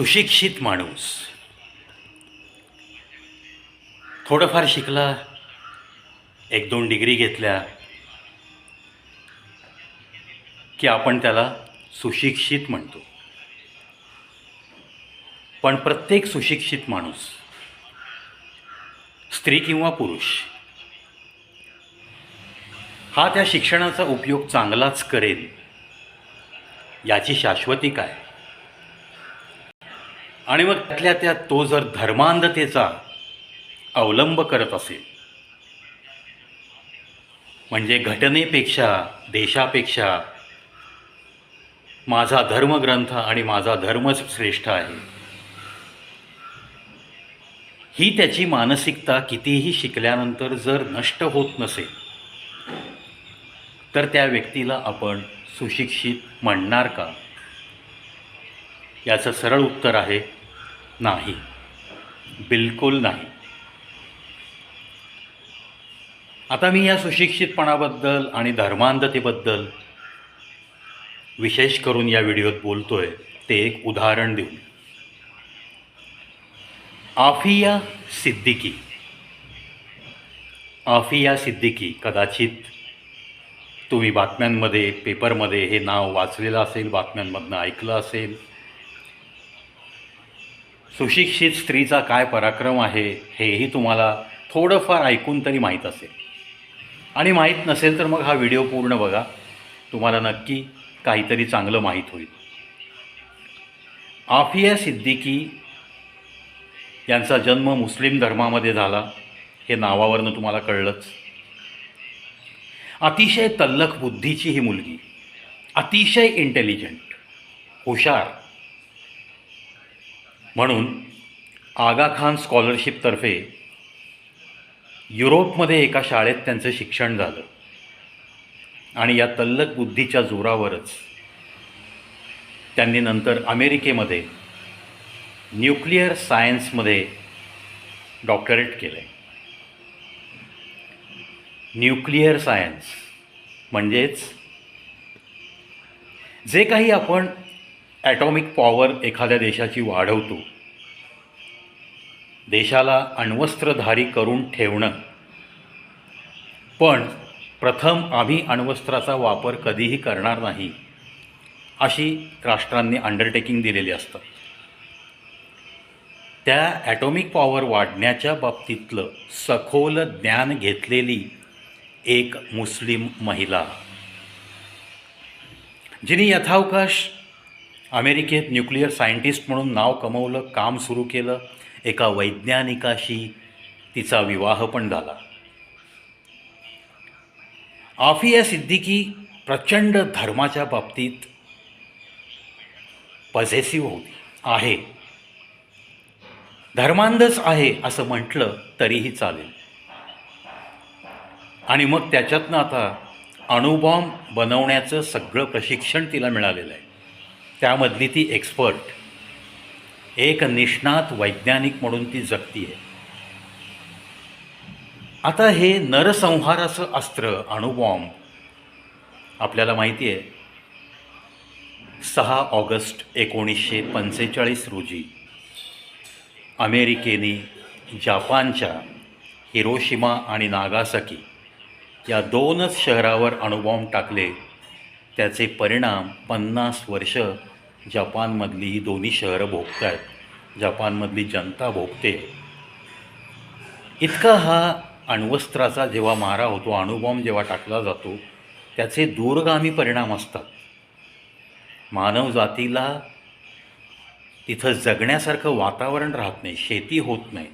सुशिक्षित माणूस. थोडंफार शिकला एक दोन डिग्री घेतल्या की आपण त्याला सुशिक्षित म्हणतो. पण प्रत्येक सुशिक्षित माणूस स्त्री किंवा पुरुष हा त्या शिक्षणाचा उपयोग चांगलाच करेल याची शाश्वती काय? आणि मग त्यातल्या त्यात तो जर धर्मांधतेचा अवलंब करत असेल म्हणजे घटनेपेक्षा देशापेक्षा माझा धर्मग्रंथ आणि माझा धर्मच श्रेष्ठ आहे ही त्याची मानसिकता कितीही शिकल्यानंतर जर नष्ट होत नसेल तर त्या व्यक्तीला आपण सुशिक्षित म्हणणार का? याचं सरळ उत्तर आहे नाही. बिलकुल नाही. आता मी या सुशिक्षितपणाबद्दल आणि धर्मांधतेबद्दल विशेष करून या व्हिडिओत बोलतो आहे ते एक उदाहरण देऊन. आफिया सिद्दीकी. आफिया सिद्दीकी कदाचित तुम्ही बातम्यांमध्ये पेपरमध्ये हे नाव वाचलेलं असेल बातम्यांमधनं ऐकलं असेल सुशिक्षित स्त्रीचा काय पराक्रम आहे हेही तुम्हाला थोडंफार ऐकून तरी माहीत असेल. आणि माहीत नसेल तर मग हा व्हिडिओ पूर्ण बघा. तुम्हाला नक्की काहीतरी चांगलं माहीत होईल. आफिया सिद्दीकी यांचा जन्म मुस्लिम धर्मामध्ये झाला हे नावावरनं तुम्हाला कळलंच. अतिशय तल्लख बुद्धीची ही मुलगी अतिशय इंटेलिजंट हुशार म्हणून आगा खान स्कॉलरशिपतर्फे युरोपमध्ये एका शाळेत त्यांचं शिक्षण झालं. आणि या तल्लक बुद्धीच्या जोरावरच त्यांनी नंतर अमेरिकेमध्ये न्यूक्लिअर सायन्समध्ये डॉक्टरेट केलं आहे न्यूक्लिअर सायन्स म्हणजेच जे काही आपण ॲटॉमिक पॉवर एखाद्या देशाची वाढवतो. देशाला अण्वस्त्रधारी करून ठेवणं. पण प्रथम आम्ही अण्वस्त्राचा वापर कधीही करणार नाही अशी राष्ट्रांनी अंडरटेकिंग दिलेली असतं त्या ॲटॉमिक पॉवर वाढण्याच्या बाबतीतलं सखोल ज्ञान घेतलेली एक मुस्लिम महिला जिने यथावकाश अमेरिकेत न्यूक्लिअर सायंटिस्ट म्हणून नाव कमवलं काम सुरू केलं एका वैज्ञानिकाशी तिचा विवाह पण झाला. आफिया सिद्दीकी प्रचंड धर्माच्या बाबतीत पझेसिव्ह होती आहे. धर्मांधच आहे असं म्हटलं तरीही चालेल. आणि मग त्याच्यातनं आता अणुबॉम्ब बनवण्याचं सगळं प्रशिक्षण तिला मिळालेलं आहे. त्यामधली ती एक्सपर्ट एक निष्णात वैज्ञानिक म्हणून ती जगती आहे आता हे नरसंहाराचं अस्त्र अणुबॉम्ब आपल्याला माहिती आहे सहा ऑगस्ट एकोणीसशे पंचेचाळीस रोजी अमेरिकेने जापानच्या हिरोशिमा आणि नागासाकी या दोनच शहरावर अणुबॉम्ब टाकले त्याचे परिणाम पन्नास वर्ष जपानमधली ही दोन्ही शहरं भोगत आहेत जपानमधली जनता भोगते. इतका हा अण्वस्त्राचा जेव्हा मारा होतो अणुबॉम्ब जेव्हा टाकला जातो त्याचे दूरगामी परिणाम असतात. मानवजातीला तिथं जगण्यासारखं वातावरण राहत नाही शेती होत नाही.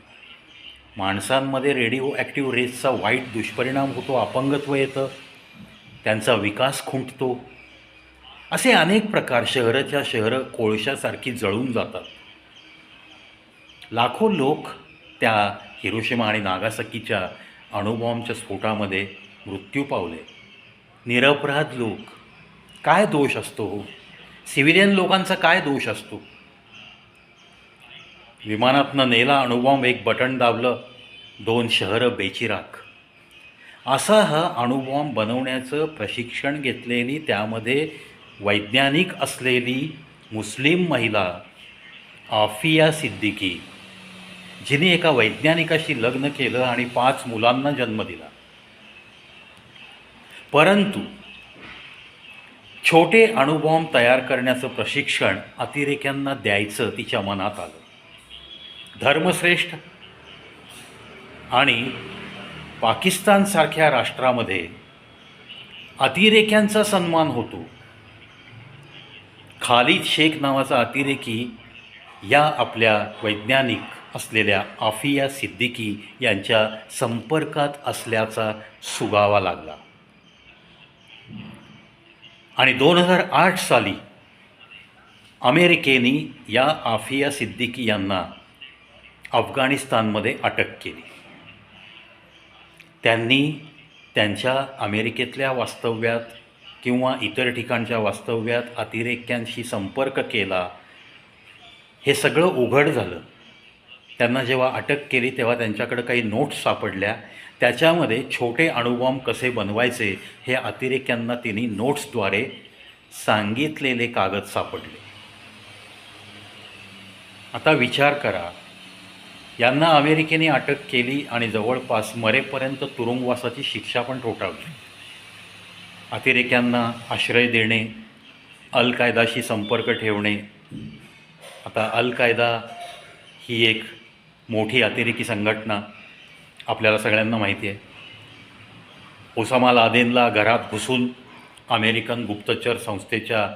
माणसांमध्ये रेडिओ ॲक्टिव्ह रेसचा वाईट दुष्परिणाम होतो अपंगत्व येतं त्यांचा विकास खुंटतो. असे अनेक प्रकार शहराच्या शहरं कोळशासारखी जळून जातात. लाखो लोक त्या हिरोशिमा आणि नागासाकीच्या अणुबॉम्बच्या स्फोटामध्ये मृत्यू पावले. निरपराध लोक. काय दोष असतो हो? सिव्हिलियन लोकांचा काय दोष असतो? विमानातनं नेला अणुबॉम्ब एक बटन दाबलं दोन शहरं बेचिराख. असा हा अणुबॉम्ब बनवण्याचं प्रशिक्षण घेतलेली त्यामध्ये वैज्ञानिक असलेली मुस्लिम महिला आफिया सिद्दीकी जिने एका वैज्ञानिकाशी लग्न केलं आणि पाच मुलांना जन्म दिला. परंतु छोटे अणुबॉम्ब तयार करण्याचं प्रशिक्षण अतिरेक्यांना द्यायचं तिच्या मनात आलं. धर्मश्रेष्ठ आणि पाकिस्तानसारख्या राष्ट्रामध्ये अतिरेक्यांचा सन्मान होतो. खालिद शेख नावाचा अतिरेकी या आपल्या वैज्ञानिक असलेल्या आफिया सिद्दीकी यांच्या संपर्कात असल्याचा सुगावा लागला. आणि दोन हजार आठ साली अमेरिकेने या आफिया सिद्दीकी यांना अफगाणिस्तानमध्ये अटक केली. त्यांनी त्यांच्या अमेरिकेतल्या वास्तव्यात किंवा इतर ठिकाणच्या वास्तव्यात अतिरेक्यांशी संपर्क केला हे सगळं उघड झालं. त्यांना जेव्हा अटक केली तेव्हा त्यांच्याकडे काही नोट्स सापडल्या. त्याच्यामध्ये छोटे अणुबॉम्ब कसे बनवायचे हे अतिरेक्यांना तिने नोट्सद्वारे सांगितलेले कागद सापडले. आता विचार करा. यांना अमेरिकेने अटक केली आणि जवळपास मरेपर्यंत तुरुंगवासाची शिक्षा पण ठोठावली. अतिरेक्यांना आश्रय देणे अल कायदाशी संपर्क ठेवणे. आता अल कायदा ही एक मोठी अतिरेकी संघटना आपल्याला सगळ्यांना माहिती आहे. ओसामा लादेनला घरात घुसून अमेरिकन गुप्तचर संस्थेच्या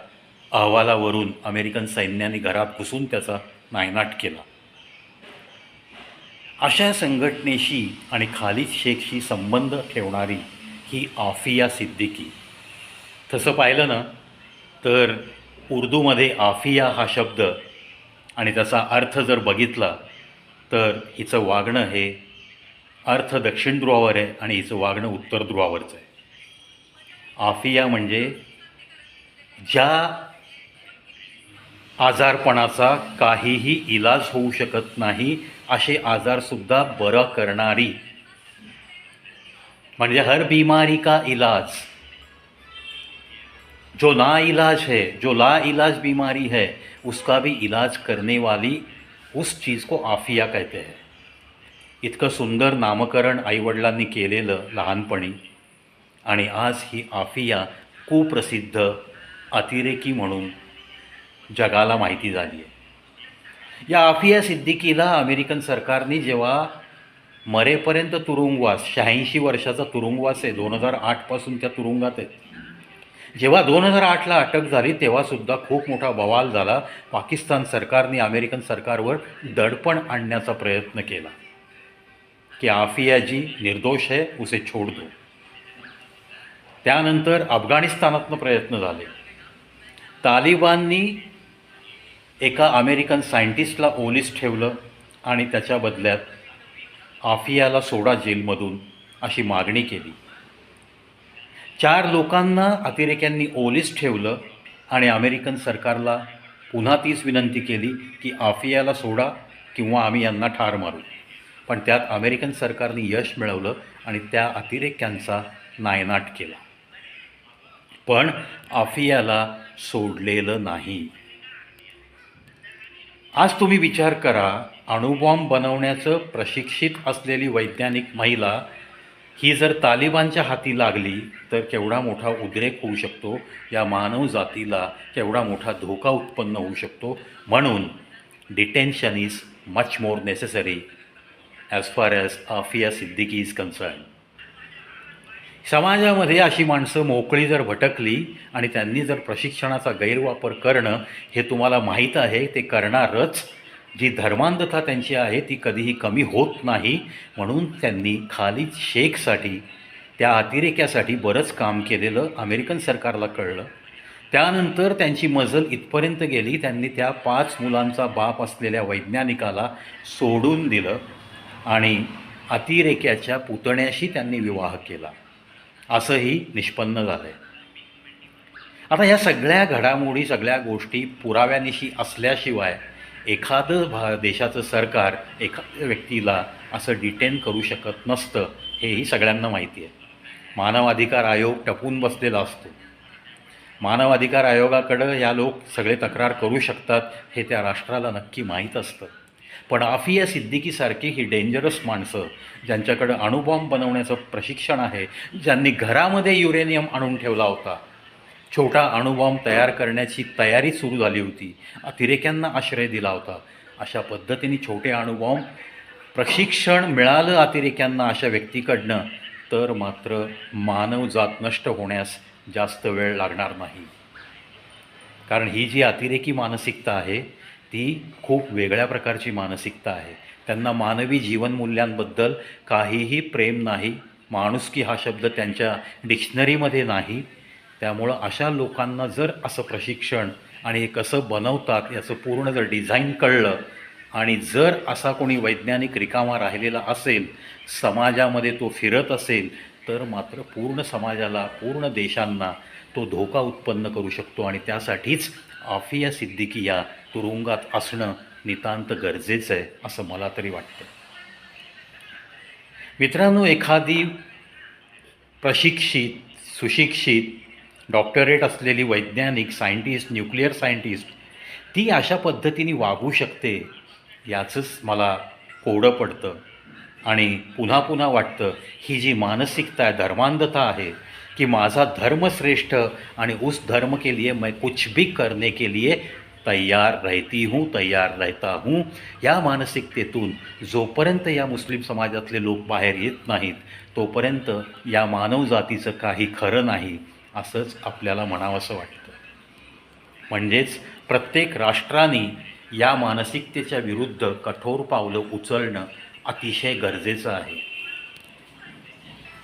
अहवालावरून अमेरिकन सैन्याने घरात घुसून त्याचा नायनाट केला. अशा संघटनेशी आणि खालिद शेखशी संबंध ठेवणारी ही आफिया सिद्दीकी तसं पाहिलं ना तर उर्दूमध्ये आफिया हा शब्द आणि त्याचा अर्थ जर बघितला तर हिचं वागणं हे अर्थ दक्षिण ध्रुवावर आहे आणि हिचं वागणं उत्तर ध्रुवावरचं आहे. आफिया म्हणजे ज्या आजारपणाचा काहीही इलाज होऊ शकत नाही असे आजारसुद्धा बरं करणारी. म्हणजे हर बीमारी का इलाज? जो ना इलाज है जो ला इलाज बीमारी है उसका भी इलाज करने वाली उस चीज़ को आफिया कहते हैं। इतकं सुंदर नामकरण आईवडिलांनी केलेलं लहानपणी आणि आज ही आफिया कुप्रसिद्ध अतिरेकी म्हणून जगाला माहिती झाली आहे। या आफिया सिद्दीकीला अमेरिकन सरकारने जेव्हा मरेपर्यंत तुरुंगवास शहाऐंशी वर्षाचा तुरुंगवास आहे दोन हजार आठपासून त्या तुरुंगात आहेत जेव्हा दोन हजार आठला अटक झाली तेव्हासुद्धा खूप मोठा बवाल झाला. पाकिस्तान सरकारने अमेरिकन सरकारवर दडपण आणण्याचा प्रयत्न केला. की आफिया जी निर्दोष है उसे छोड दो. त्यानंतर अफगाणिस्तानातनं प्रयत्न झाले. तालिबाननी एका अमेरिकन सायंटिस्टला ओलीस ठेवलं आणि त्याच्या बदल्यात आफियाला सोडा जेलमधून अशी मागणी केली. चार लोकांना अतिरेक्यांनी ओलीस ठेवलं आणि अमेरिकन सरकारला पुन्हा तीच विनंती केली की आफियाला सोडा किंवा आम्ही यांना ठार मारू. पण त्यात अमेरिकन सरकारने यश मिळवलं आणि त्या अतिरेक्यांचा नायनाट केला. पण आफियाला सोडलेलं नाही. आज तुम्ही विचार करा अणुबॉम्ब बनवण्याचं प्रशिक्षित असलेली वैज्ञानिक महिला ही जर तालिबानच्या हाती लागली तर केवढा मोठा उद्रेक होऊ शकतो? या मानव जातीला केवढा मोठा धोका उत्पन्न होऊ शकतो? म्हणून detention is much more necessary as far as Aafia Siddiqui is concern समाजामध्ये अशी माणसं मोकळी जर भटकली आणि त्यांनी जर प्रशिक्षणाचा गैरवापर करणं हे तुम्हाला माहीत आहे ते करणारच जी धर्मांधता त्यांची आहे ती कधीही कमी होत नाही. म्हणून त्यांनी खालिद शेखसाठी त्या अतिरेक्यासाठी बरंच काम केलेलं अमेरिकन सरकारला कळलं. त्यानंतर त्यांची मजल इथपर्यंत गेली. त्यांनी त्या पाच मुलांचा बाप असलेल्या वैज्ञानिकाला सोडून दिलं आणि अतिरेक्याच्या पुतण्याशी त्यांनी विवाह केला. असंही निष्पन्न झालं आहे आता ह्या सगळ्या घडामोडी सगळ्या गोष्टी पुराव्यानिशी असल्याशिवाय एखादं भा देशाचं सरकार एखाद्या व्यक्तीला असं डिटेन करू शकत नसतं हेही सगळ्यांना माहिती आहे. मानवाधिकार आयोग टपून बसलेला असतो. मानवाधिकार आयोगाकडं या लोक सगळे तक्रार करू शकतात हे त्या राष्ट्राला नक्की माहीत असतं. पण आफिया सिद्दीकीसारखी ही डेंजरस माणसं ज्यांच्याकडं अणुबॉम्ब बनवण्याचं प्रशिक्षण आहे ज्यांनी घरामध्ये युरेनियम आणून ठेवला होता छोटा अणुबॉम्ब तयार करण्याची तयारी सुरू झाली होती. अतिरेक्यांना आश्रय दिला होता. अशा पद्धतीने छोटे अणुबॉम्ब प्रशिक्षण मिळालं अतिरेक्यांना अशा व्यक्तीकडनं. तर मात्र मानवजात नष्ट होण्यास जास्त वेळ लागणार नाही. कारण ही जी अतिरेकी मानसिकता आहे ती खूप वेगळ्या प्रकारची मानसिकता आहे. त्यांना मानवी जीवनमूल्यांबद्दल काहीही प्रेम नाही. माणुसकी हा शब्द त्यांच्या डिक्शनरीमध्ये नाही. त्यामुळं अशा लोकांना जर असं प्रशिक्षण आणि हे कसं बनवतात याचं पूर्ण जर डिझाईन कळलं आणि जर असा कोणी वैज्ञानिक रिकामा राहिलेला असेल समाजामध्ये तो फिरत असेल तर मात्र पूर्ण समाजाला पूर्ण देशांना तो धोका उत्पन्न करू शकतो आणि त्यासाठीच आफिया सिद्दीकी या तुरुंगात असणं नितांत गरजेचं आहे असं मला तरी वाटतं. मित्रांनो एखादी प्रशिक्षित सुशिक्षित डॉक्टरेट असलेली वैज्ञानिक सायंटिस्ट न्यूक्लिअर सायंटिस्ट ती अशा पद्धतीने वागू शकते याचंच मला कोडं पडतं. आणि पुन्हा पुन्हा वाटतं ही जी मानसिकता आहे धर्मांधता आहे कि माझा धर्म श्रेष्ठ आणि उस धर्म के लिए मैं कुछ भी करने के लिए तयार रहती हूँ तयार रहता हूँ. या मानसिकतेतून जोपर्यंत या मुस्लिम समाजातले लोक बाहेर येत नाहीत तोपर्यंत या मानवजातीचं काही खरं नाही. असंच आपल्याला म्हणावंसं वाटतं. म्हणजेच प्रत्येक राष्ट्राने या मानसिकतेच्या विरुद्ध कठोर पावलं उचलणं अतिशय गरजेचं आहे.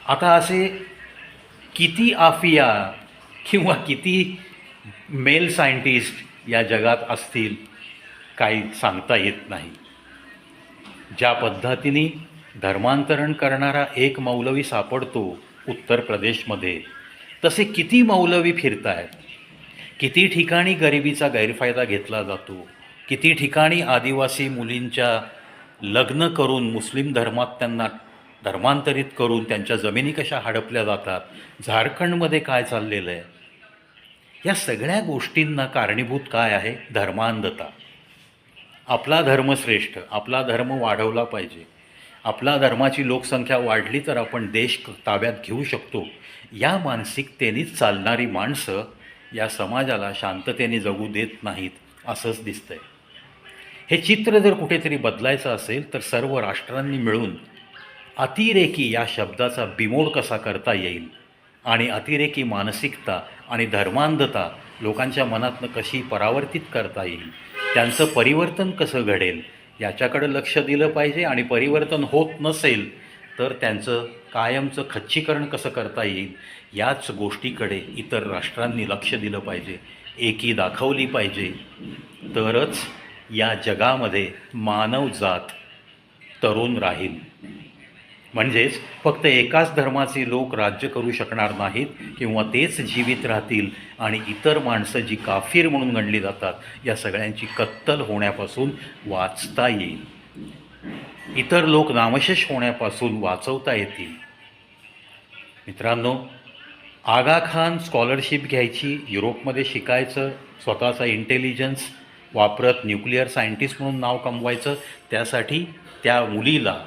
आता असे किती आफिया किंवा किती मेल सायंटिस्ट या जगात असतील काही सांगता येत नाही. ज्या पद्धतीने धर्मांतरण करणारा एक मौलवी सापडतो उत्तर प्रदेशमध्ये तसे किती मौलवी फिरत आहेत किती ठिकाणी गरिबीचा गैरफायदा घेतला जातो? किती ठिकाणी आदिवासी मुलींच्या लग्न करून मुस्लिम धर्मात त्यांना धर्मांतरित करून त्यांच्या जमिनी कशा हडपल्या जातात? झारखंडमध्ये काय चाललेलं आहे? या सगळ्या गोष्टींना कारणीभूत काय आहे? धर्मांधता. आपला धर्म श्रेष्ठ आपला धर्म वाढवला पाहिजे. आपला धर्माची लोकसंख्या वाढली तर आपण देश ताब्यात घेऊ शकतो. या मानसिकतेनेच चालणारी माणसं या समाजाला शांततेने जगू देत नाहीत असंच दिसतंय. हे चित्र जर कुठेतरी बदलायचं असेल तर सर्व राष्ट्रांनी मिळून अतिरेकी या शब्दाचा बिमोड कसा करता येईल आणि अतिरेकी मानसिकता आणि धर्मांधता लोकांच्या मनातनं कशी परावर्तित करता येईल त्यांचं परिवर्तन कसं घडेल याच्याकडं लक्ष दिलं पाहिजे आणि परिवर्तन होत नसेल तर त्यांचं कायमचं खच्चीकरण कसं करता येईल याच गोष्टीकडे इतर राष्ट्रांनी लक्ष दिलं पाहिजे एकी दाखवली पाहिजे. तरच या जगामध्ये मानवजात तरुण राहील. म्हणजेच फक्त एकाच धर्माचे लोक राज्य करू शकणार नाहीत किंवा तेच जीवित राहतील आणि इतर माणसं जी काफीर म्हणून गणली जातात या सगळ्यांची कत्तल होण्यापासून वाचता येईल. इतर लोक नामशेष होण्यापासून वाचवता येतील. मित्रांनो आगा खान स्कॉलरशिप घ्यायची युरोपमध्ये शिकायचं स्वतःचा इंटेलिजन्स वापरत न्यूक्लिअर सायंटिस्ट म्हणून नाव कमवायचं त्यासाठी त्या मुलीला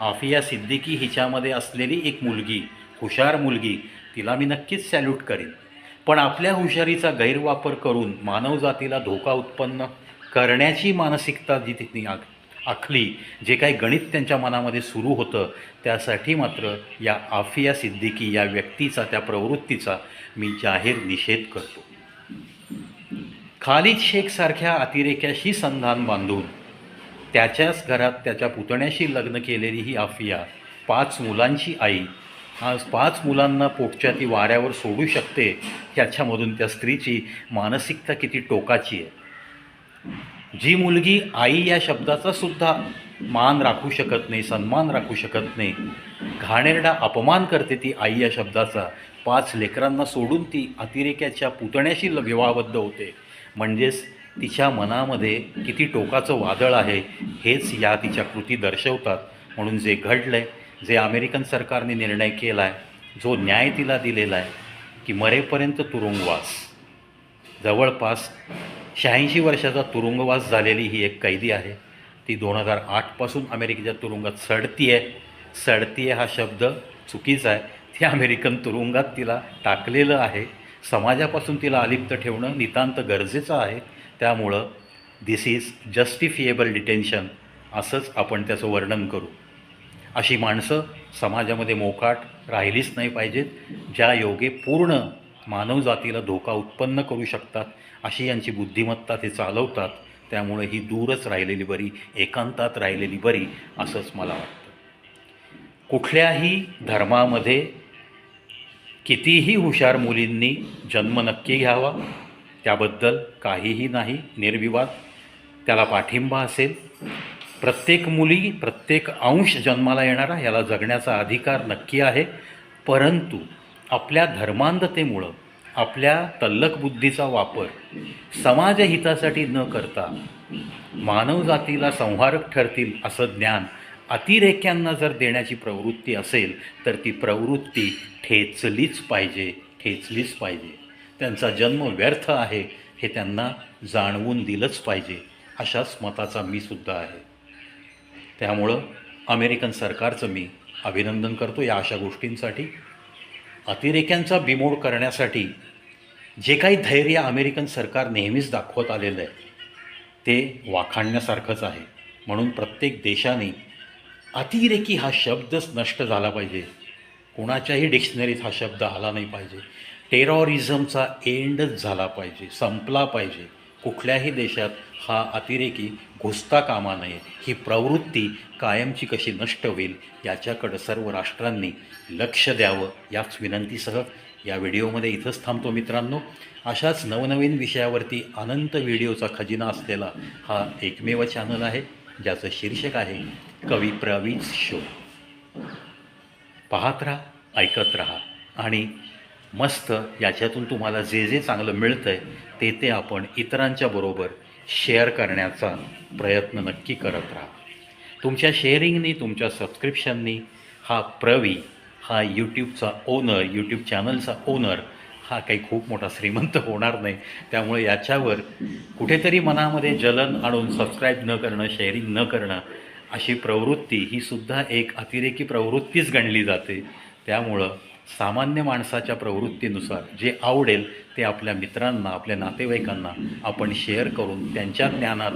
आफिया सिद्दीकी हिच्यामध्ये असलेली एक मुलगी हुशार मुलगी तिला मी नक्कीच सॅल्यूट करेन. पण आपल्या हुशारीचा गैरवापर करून मानवजातीला धोका उत्पन्न करण्याची मानसिकता जी तिथे आखली जे काही गणित त्यांच्या मनामध्ये सुरू होतं त्यासाठी मात्र या आफिया सिद्दीकी या व्यक्तीचा त्या प्रवृत्तीचा मी जाहीर निषेध करतो. खालिद शेखसारख्या अतिरेक्याशी संधान बांधून त्याच्याच घरात त्याच्या पुतण्याशी लग्न केलेली ही आफिया पाच मुलांची आई आज पाच मुलांना पोटच्या ती वाऱ्यावर सोडू शकते ह्याच्यामधून त्या स्त्रीची मानसिकता किती टोकाची आहे. जी मुलगी आई या शब्दाचा सुद्धा मान राखू शकत नाही सन्मान राखू शकत नाही घाणेरडा अपमान करते ती आई या शब्दाचा. पाच लेकरांना सोडून ती अतिरेक्याच्या पुतण्याशी विवाहबद्ध होते. म्हणजेच तिच्या मनामध्ये किती टोकाचं वादळ आहे हेच या तिच्या कृती दर्शवतात. म्हणून जे घडलं आहे जे अमेरिकन सरकारने निर्णय केला आहे जो न्याय तिला दिलेला आहे की मरेपर्यंत तुरुंगवास. जवळपास शहाऐंशी वर्षाचा तुरुंगवास झालेली ही एक कैदी आहे. ती दोन हजार आठपासून अमेरिकेच्या तुरुंगात सडती आहे सडती आहे हा शब्द चुकीचा आहे. ती अमेरिकन तुरुंगात तिला टाकलेलं आहे. समाजापासून तिला अलिप्त ठेवणं नितांत गरजेचं आहे. त्यामुळं दिस इज जस्टिफिएबल डिटेन्शन असंच आपण त्याचं वर्णन करू. अशी माणसं समाजामध्ये मोकाट राहिलीच नाही पाहिजेत. ज्या योगे पूर्ण मानवजातीला धोका उत्पन्न करू शकतात अशी यांची बुद्धिमत्ता ते चालवतात त्यामुळे ही दूरच राहिलेली बरी एकांतात राहिलेली बरी असंच मला वाटतं. कुठल्याही धर्मामध्ये कितीही हुशार मुलींनी जन्म नक्की घ्यावा त्याबद्दल काहीही नाही निर्विवाद त्याला पाठिंबा असेल. प्रत्येक मुली प्रत्येक अंश जन्माला येणारा याला जगण्याचा अधिकार नक्की आहे परंतु आपल्या धर्मांधतेमुळं आपल्या तल्लक बुद्धीचा वापर समाजहितासाठी न करता मानवजातीला संहारक ठरतील असं ज्ञान अतिरेक्यांना जर देण्याची प्रवृत्ती असेल तर ती प्रवृत्ती ठेचलीच पाहिजे ठेचलीच पाहिजे. त्यांचा जन्म व्यर्थ आहे हे त्यांना जाणवून दिलंच पाहिजे अशाच मताचा मी सुद्धा आहे. त्यामुळं अमेरिकन सरकारचं मी अभिनंदन करतो या अशा गोष्टींसाठी. अतिरेक्यांचा बिमोड करण्यासाठी जे काही धैर्य अमेरिकन सरकार नेहमीच दाखवत आलेलं आहे ते वाखाणण्यासारखंच आहे. म्हणून प्रत्येक देशाने अतिरेकी हा शब्दच नष्ट झाला पाहिजे. कोणाच्याही डिक्शनरीत हा शब्द आला नाही पाहिजे. टेरॉरिझमचा एंडच झाला पाहिजे संपला पाहिजे. कुठल्याही देशात हा अतिरेकी घुसता कामा नये. ही प्रवृत्ती कायमची कशी नष्ट होईल याच्याकडं सर्व राष्ट्रांनी लक्ष द्यावं याच विनंतीसह या व्हिडिओमध्ये इथंच थांबतो मित्रांनो. अशाच नवनवीन विषयावरती अनंत व्हिडिओचा खजिना असलेला हा एकमेव चॅनल आहे ज्याचं शीर्षक आहे कवी प्रवीज शो. पाहत राहा ऐकत राहा आणि मस्त याच्यातून तुम्हाला जे जे चांगलं मिळतं आहे ते ते आपण इतरांच्या बरोबर शेअर करण्याचा प्रयत्न नक्की करत राहा. तुमच्या शेअरिंगनी तुमच्या सबस्क्रिप्शननी हा प्रवी हा यूट्यूबचा ओनर यूट्यूब चॅनलचा ओनर हा काही खूप मोठा श्रीमंत होणार नाही. त्यामुळे याच्यावर कुठेतरी मनामध्ये जलन आणून सबस्क्राईब न करणं शेअरिंग न करणं अशी प्रवृत्ती ही सुद्धा एक अतिरेकी प्रवृत्तीच गणली जाते. त्यामुळं सामान्य माणसाच्या प्रवृत्तीनुसार जे आवडेल ते आपल्या मित्रांना आपल्या नातेवाईकांना आपण शेअर करून त्यांच्या ज्ञानात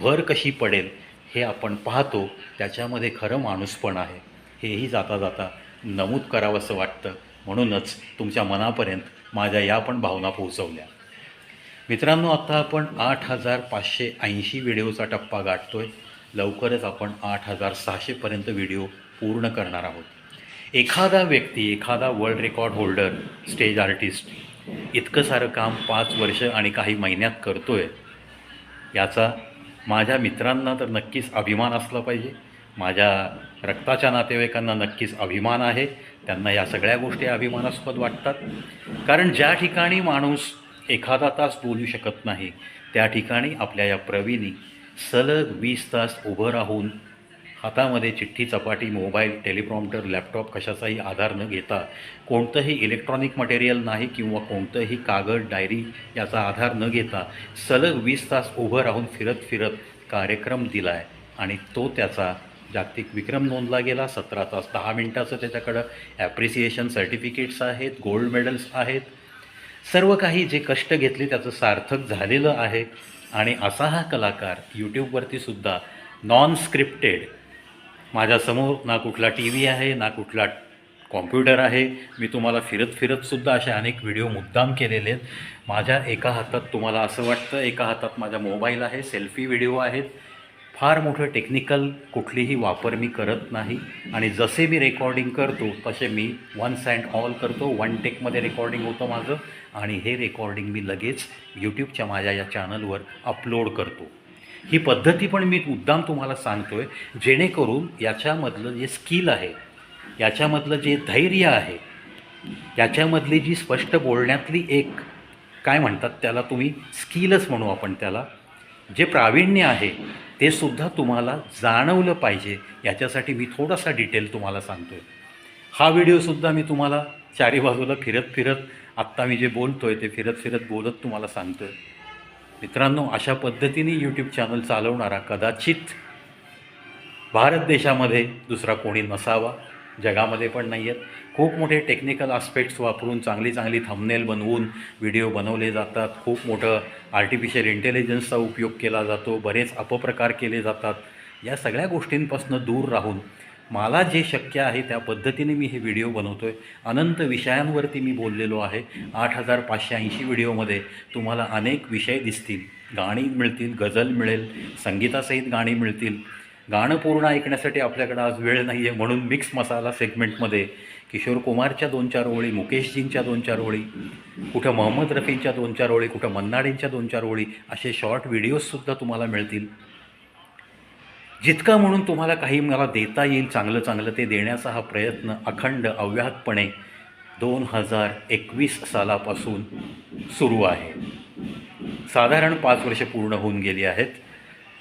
भर कशी पडेल हे आपण पाहतो. त्याच्यामध्ये खरं माणूसपण आहे. हेही जाता जाता नमूद करावंसं वाटतं. म्हणूनच तुमच्या मनापर्यंत माझ्या या पण भावना पोहोचवल्या. मित्रांनो आत्ता आपण आठ हजार पाचशे ऐंशी व्हिडिओचा टप्पा गाठतो आहे लवकरच आपण आठ हजार सहाशेपर्यंत व्हिडिओ पूर्ण करणार आहोत. एखादा व्यक्ती एखादा world record holder stage artist इतकं सारं काम पाच वर्ष आणि काही महिन्यात करतो आहे याचा माझ्या मित्रांना तर नक्कीच अभिमान असला पाहिजे. माझ्या रक्ताच्या नातेवाईकांना नक्कीच अभिमान आहे. त्यांना या सगळ्या गोष्टी अभिमानास्पद वाटतात. कारण ज्या ठिकाणी माणूस एखादा तास बोलू शकत नाही त्या ठिकाणी आपल्या या प्रवीणी सलग वीस तास उभं राहून हातामध्ये चिठ्ठी चपाटी मोबाईल टेलिप्रॉम्प्टर लॅपटॉप कशाचाही आधार न घेता कोणतंही इलेक्ट्रॉनिक मटेरियल नाही किंवा कोणतंही कागद डायरी याचा आधार न घेता सलग वीस तास उभं राहून फिरत फिरत कार्यक्रम दिला आहे आणि तो त्याचा जागतिक विक्रम नोंदला गेला. सतरा तास दहा मिनटाचं त्याच्याकडं ॲप्रिसिएशन सर्टिफिकेट्स आहेत गोल्ड मेडल्स आहेत. सर्व काही जे कष्ट घेतले त्याचं सार्थक झालेलं आहे. आणि असा हा कलाकार यूट्यूबवरतीसुद्धा नॉन स्क्रिप्टेड माझ्यासमोर ना कुठला टी व्ही आहे ना कुठला कॉम्प्युटर आहे. मी तुम्हाला फिरत फिरतसुद्धा असे अनेक व्हिडिओ मुद्दाम केलेले आहेत. माझ्या एका हातात तुम्हाला असं वाटतं एका हातात माझा मोबाईल आहे सेल्फी व्हिडिओ आहेत. फार मोठं टेक्निकल कुठलीही वापर मी करत नाही. आणि जसे मी रेकॉर्डिंग करतो तसे मी वन्स अँड ऑल करतो. वन टेकमध्ये रेकॉर्डिंग होतं माझं. आणि हे रेकॉर्डिंग मी लगेच यूट्यूबच्या माझ्या या चॅनलवर अपलोड करतो. ही पद्धती पण मी मुद्दाम तुम्हाला सांगतो आहे जेणेकरून याच्यामधलं जे स्किल आहे याच्यामधलं जे धैर्य आहे याच्यामधली जी स्पष्ट बोलण्यातली एक काय म्हणतात त्याला तुम्ही स्किलच म्हणू आपण त्याला जे प्रावीण्य आहे ते सुद्धा तुम्हाला जाणवलं पाहिजे याच्यासाठी मी थोडासा डिटेल तुम्हाला सांगतो आहे हा व्हिडिओसुद्धा मी तुम्हाला चारी बाजूला फिरत फिरत आत्ता मी जे बोलतो आहे ते फिरत फिरत बोलत तुम्हाला सांगतो आहे मित्रांनो अशा पद्धतीने यूट्यूब चॅनल चालवणारा कदाचित भारत देशामध्ये दुसरा कोणी नसावा. जगामध्ये पण नाही आहेत खूप मोठे टेक्निकल आस्पेक्ट्स वापरून चांगली चांगली थंबनेल बनवून व्हिडिओ बनवले जातात. खूप मोठं आर्टिफिशियल इंटेलिजन्सचा उपयोग केला जातो. बरेच अपप्रकार केले जातात. या सगळ्या गोष्टींपासून दूर राहून मला जे शक्य आहे त्या पद्धतीने मी हे व्हिडिओ बनवतो आहे अनंत विषयांवरती मी बोललेलो आहे. आठ हजार पाचशे ऐंशी व्हिडिओमध्ये तुम्हाला अनेक विषय दिसतील. गाणी मिळतील गझल मिळेल संगीतासहित गाणी मिळतील. गाणं पूर्ण ऐकण्यासाठी आपल्याकडं आज वेळ नाही आहे म्हणून मिक्स मसाला सेगमेंटमध्ये किशोर कुमारच्या दोन चार ओळी मुकेशजींच्या दोन चार ओळी कुठं मोहम्मद रफींच्या दोन चार ओळी कुठं मन्नाडेंच्या दोन चार ओळी असे शॉर्ट व्हिडिओजसुद्धा तुम्हाला मिळतील. जितका म्हणून तुम्हाला काही मला देता येईल चांगलं चांगलं ते देण्याचा हा प्रयत्न अखंड अव्याहतपणे दोन हजार एकवीस सालापासून सुरू आहे. साधारण पाच वर्ष पूर्ण होऊन गेली आहेत.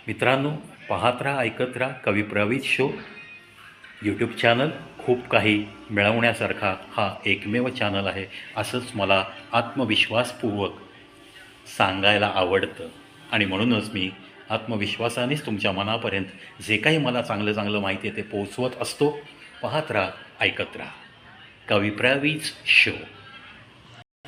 मित्रांनो पाहत राहा ऐकत राहा कवी प्रवीत शो. यूट्यूब चॅनल खूप काही मिळवण्यासारखा हा एकमेव चॅनल आहे असंच मला आत्मविश्वासपूर्वक सांगायला आवडतं. आणि म्हणूनच मी आत्मविश्वासानेच तुमच्या मनापर्यंत जे काही मला चांगलं चांगलं माहिती आहे ते पोहोचवत असतो. पाहत राहा ऐकत राहा. कवी शो.